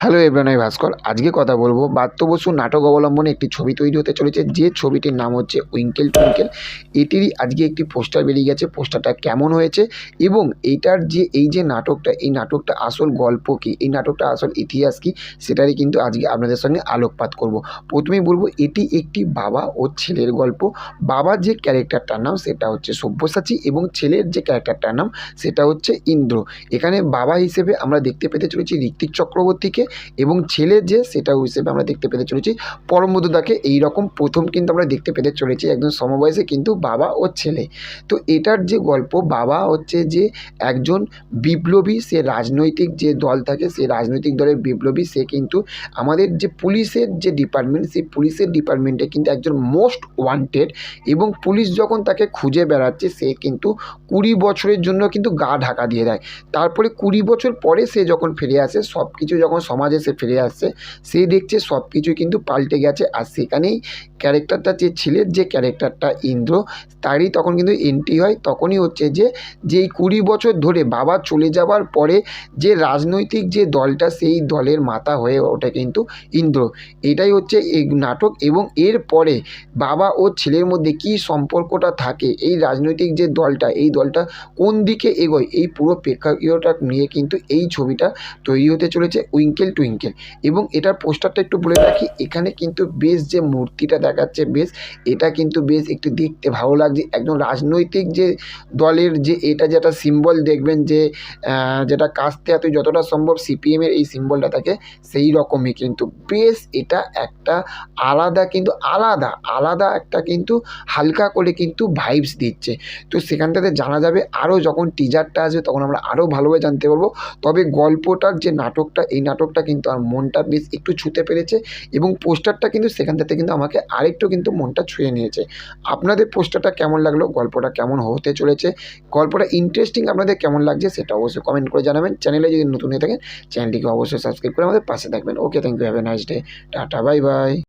Hello আমি ভাস্কর আজকে কথা বলব বাত্য বসু নাটক অবলম্বনে একটি ছবি তৈরি হতে চলেছে। যে ছবিটির নাম হচ্ছে উইঙ্কেল টুইঙ্কেল এটিরই আজকে একটি পোস্টার বেরিয়ে গেছে। পোস্টারটা কেমন হয়েছে এবং এইটার যে, এই যে নাটকটা, এই নাটকটা আসল গল্প কী? এই নাটকটা আসল ইতিহাস কী? সেটারই কিন্তু আজকে আপনাদের সঙ্গে আলোকপাত করব। প্রথমেই বলব, এটি একটি বাবা ও ছেলের গল্প। বাবার যে ক্যারেক্টারটার নাম, সেটা হচ্ছে সব্যসাচী এবং ছেলের যে ক্যারেক্টারটার নাম, সেটা হচ্ছে ইন্দ্র। এখানে বাবা হিসেবে আমরা দেখতে পেতে চলেছি ঋত্বিক চক্রবর্তীকে। এবং ছেলে যে সেটা হিসেবে আমরা দেখতে পেতে চলেছি। পরমবধূদাকে এই রকম প্রথম কিন্তু আমরা দেখতে পেতে চলেছি একজন সমবয়সে কিন্তু বাবা ও ছেলে। তো এটার যে গল্প, বাবা হচ্ছে যে একজন বিপ্লবী, সে রাজনৈতিক যে দল থাকে সেই রাজনৈতিক দলের বিপ্লবী, সে কিন্তু আমাদের যে পুলিশের যে ডিপার্টমেন্ট সেই পুলিশের ডিপার্টমেন্টে কিন্তু একজন মোস্ট ওয়ান্টেড এবং পুলিশ যখন তাকে খুঁজে বেড়াচ্ছে, সে কিন্তু কুড়ি বছরের জন্য কিন্তু গা ঢাকা দিয়ে দেয়। তারপরে কুড়ি বছর পরে সে যখন ফিরে আসে সব কিছু যখন সমাজে সে ফিরে আসছে সে দেখছে সব কিছুই কিন্তু পাল্টে গেছে। আর সেখানেই ক্যারেক্টারটা যে ছেলের যে ক্যারেক্টারটা ইন্দ্র, তারই তখন কিন্তু এন্ট্রি হয়। তখনই হচ্ছে যে, যেই কুড়ি বছর ধরে বাবা চলে যাওয়ার পরে যে রাজনৈতিক যে দলটা, সেই দলের মাথা হয়ে ওঠে কিন্তু ইন্দ্র। এটাই হচ্ছে এই নাটক এবং এর পরে বাবা ও ছেলের মধ্যে কী সম্পর্কটা থাকে, এই রাজনৈতিক যে দলটা, এই দলটা কোন দিকে এগোয়, এই পুরো প্রেক্ষাগৃহটা নিয়ে কিন্তু এই ছবিটা তৈরি হতে চলেছে। উইঙ্কেল টুইঙ্কেল টুইঙ্কেল এবং এটার পোস্টারটা একটু বলে রাখি, এখানে কিন্তু বেশ যে মূর্তিটা দেখাচ্ছে, বেশ, এটা কিন্তু বেশ একটু দেখতে ভালো লাগছে। একদম রাজনৈতিক যে দলের যে, এটা যেটা সিম্বল দেখবেন যে যেটা কাস্তে এত যতটা সম্ভব সিপিএমের এই সিম্বলটা থাকে, সেই রকমই কিন্তু। বেশ, এটা একটা আলাদা কিন্তু, আলাদা আলাদা একটা কিন্তু হালকা করে কিন্তু ভাইবস দিচ্ছে। তো সেখানটাতে জানা যাবে আরও যখন টিজারটা আসবে, তখন আমরা আরও ভালোভাবে জানতে পারব। তবে গল্পটার যে নাটকটা, এই নাটকটা কিন্তু আর মনটা বেশ একটু ছুঁতে পেরেছে এবং পোস্টারটা কিন্তু সেখান থেকে কিন্তু আমাকে আরেকটু কিন্তু মনটা ছুঁয়ে নিয়েছে। আপনাদের পোস্টারটা কেমন লাগল? গল্পটা কেমন হতে চলেছে? গল্পটা ইন্টারেস্টিং আপনাদের কেমন লাগছে? সেটা অবশ্যই কমেন্ট করে জানাবেন। চ্যানেলে যদি নতুন হয়ে থাকেন চ্যানেলটিকে অবশ্যই সাবস্ক্রাইব করে আমাদের পাশে থাকবেন। Okay thank you have a nice day tata bye bye